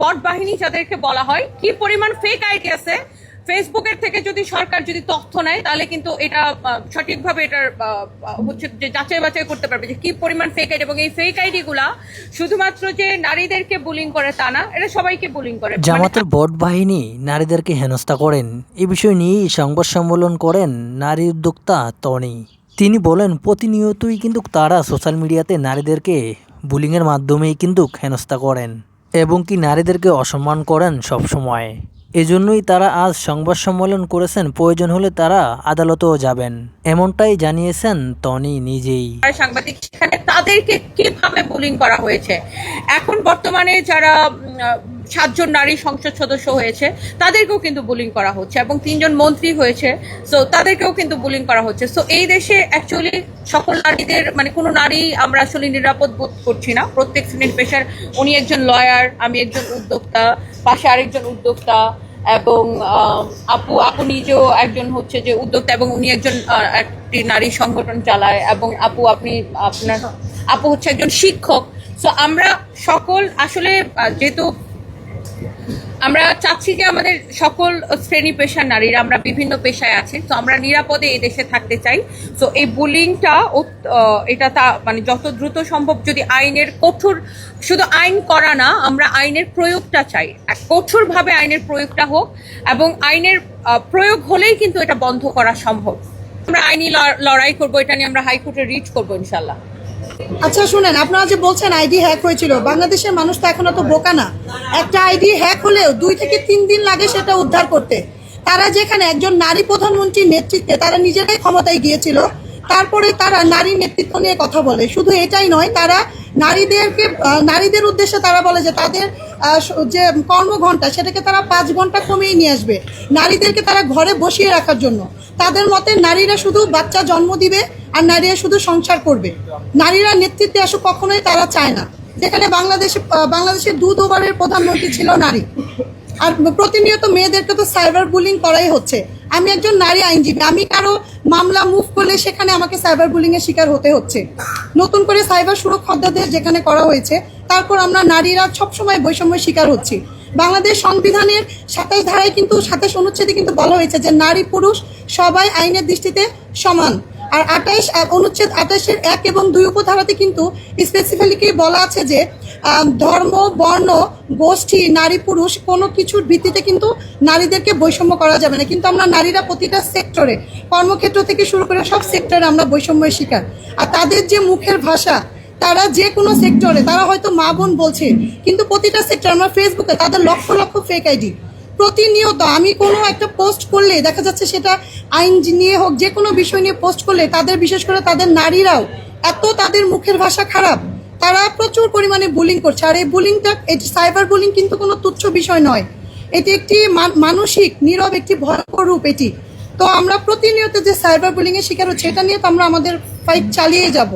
বট বাহিনী যাদেরকে বলা হয়, কি পরিমাণ ফেক আইডি আছে ফেসবুকের থেকে যদি সরকার যদি তথ্য নেয়, তাহলে কিন্তু এটা সঠিকভাবে এটার হচ্ছে যে যাচাই বাছাই করতে পারবে যে কি পরিমাণ ফেক আইডি এবং এই ফেক আইডি গুলা শুধুমাত্র যে নারীদেরকে বুলিং করে তা না এটা সবাইকে বুলিং করে। মানে জামাতের বট বাহিনী নারীদেরকে হেনস্থা করেন। এ বিষয় নিয়েই সংবাদ সম্মেলন করেন নারী উদ্যোক্তা তনি তিনি বলেন, প্রতিনিয়তই কিন্তু তারা সোশ্যাল মিডিয়াতে নারীদেরকে বুলিংয়ের মাধ্যমেই কিন্তু হেনস্থা করেন। এবং কি নারীদেরকে অসম্মান করেন সবসময়। এজন্যই তারা আজ সংবাদ সম্মেলন করেছেন, প্রয়োজন হলে তারা আদালতেও যাবেন। এমনটাই জানিয়েছেন টনি নিজেই। সাংবাদিক সেখানে তাদেরকে কীভাবে বুলিং করা হয়েছে? এখন বর্তমানে যারা সাতজন নারী সংসদ সদস্য হয়েছে, তাদেরকেও কিন্তু বুলিং করা হচ্ছে এবং তিনজন মন্ত্রী হয়েছে সো তাদেরকেও কিন্তু বুলিং করা হচ্ছে। সো এই দেশে অ্যাকচুয়ালি সকল নারীদের মানে কোনো নারী আমরা আসলে নিরাপদ বোধ করছি না। প্রত্যেক শ্রেণির পেশার উনি একজন লয়ার আমি একজন উদ্যোক্তা, পাশে আরেকজন উদ্যোক্তা এবং আপু আপু নিজেও একজন হচ্ছে যে উদ্যোক্তা এবং উনি একজন একটি নারী সংগঠন চালায় এবং আপু, আপনি, আপনার, আপু হচ্ছে একজন শিক্ষক। সো আমরা সকল আসলে যেহেতু আমরা চাচ্ছি যে আমাদের সকল শ্রেণি পেশার নারীরা আমরা বিভিন্ন পেশায় আছি, তো আমরা নিরাপদে এই দেশে থাকতে চাই। তো এই বুলিংটা এটা তা মানে যত দ্রুত সম্ভব যদি আইনের কঠোর শুধু আইন করা না, আমরা আইনের প্রয়োগটা চাই। কঠোরভাবে আইনের প্রয়োগটা হোক এবং আইনের প্রয়োগ হলেই কিন্তু এটা বন্ধ করা সম্ভব। আমরা আইনি লড়াই করব, এটা নিয়ে আমরা হাইকোর্টে রিচ করব ইনশাল্লাহ আচ্ছা শুনেন, আপনারা যে বলছেন আইডি হ্যাক হয়েছিল, বাংলাদেশের মানুষ তো এখন অত বোকা না। একটা আইডি হ্যাক হলেও দুই থেকে তিন দিন লাগে সেটা উদ্ধার করতে। তারা যেখানে একজন নারী প্রধানমন্ত্রীর নেতৃত্বে, তারা নিজেরাই ক্ষমতায় গিয়েছিল। তারপরে তারা নারী নেতৃত্ব নিয়ে কথা বলে। শুধু এটাই নয়, তারা নারীদেরকে নারীদের উদ্দেশ্যে তারা বলে যে তাদের যে কর্মঘণ্টা, সেটাকে তারা পাঁচ ঘণ্টা কমিয়ে নিয়ে আসবে। নারীদেরকে তারা ঘরে বসিয়ে রাখার জন্য। তাদের মতে নারীরা শুধু বাচ্চা জন্ম দিবে আর নারীরা শুধু সংসার করবে। নারীরা নেতৃত্বে আসুক কখনোই তারা চায় না। যেখানে বাংলাদেশে বাংলাদেশের দুধ ওভারের প্রধানমন্ত্রী ছিল নারী। আর প্রতিনিয়ত মেয়েদেরকে তো সাইবার বুলিং করাই হচ্ছে। আমি একজন নারী আইনজীবী, আমি কারও মামলা মুভ করলে সেখানে আমাকে সাইবার বুলিং এর শিকার হতে হচ্ছে। নতুন করে সাইবার সুরক্ষা অধ্যাদেশ যেখানে করা হয়েছে, তারপর আমরা নারীরা সবসময় বৈষম্যের শিকার হচ্ছি। বাংলাদেশ সংবিধানের সাতাশ ধারায় কিন্তু সাতাশ অনুচ্ছেদে কিন্তু বলা হয়েছে যে নারী পুরুষ সবাই আইনের দৃষ্টিতে সমান। আর আঠাইশ অনুচ্ছেদ আঠাশের এক এবং দুই উপধারাতে কিন্তু স্পেসিফিক্যালি বলা আছে যে ধর্ম, বর্ণ, গোষ্ঠী, নারী, পুরুষ কোনো কিছুর ভিত্তিতে কিন্তু নারীদেরকে বৈষম্য করা যাবে না। কিন্তু আমরা নারীরা প্রতিটা সেক্টরে কর্মক্ষেত্র থেকে শুরু করে সব সেক্টরে আমরা বৈষম্যের শিকার। আর তাদের যে মুখের ভাষা, তারা যে কোনো সেক্টরে তারা হয়তো মা বোন বলছে, কিন্তু প্রতিটা সেক্টর আমরা ফেসবুকে তাদের লক্ষ লক্ষ ফেক আইডি প্রতিনিয়ত আমি কোনো একটা পোস্ট করলে, দেখা যাচ্ছে সেটা আইন নিয়ে হোক, যে কোনো বিষয় নিয়ে পোস্ট করলে, তাদের বিশেষ করে তাদের নারীরাও এত তাদের মুখের ভাষা খারাপ, তারা প্রচুর পরিমাণে বুলিং করছে। আর এই বুলিংটা এটি সাইবার বুলিং কিন্তু কোনো তুচ্ছ বিষয় নয়। এটি একটি মানসিক, নীরব একটি ভয়ঙ্কর রূপ এটি। তো আমরা প্রতিনিয়ত যে সাইবার বুলিং এর শিকার হচ্ছে, এটা নিয়ে তো আমরা আমাদের ফাইট চালিয়ে যাব।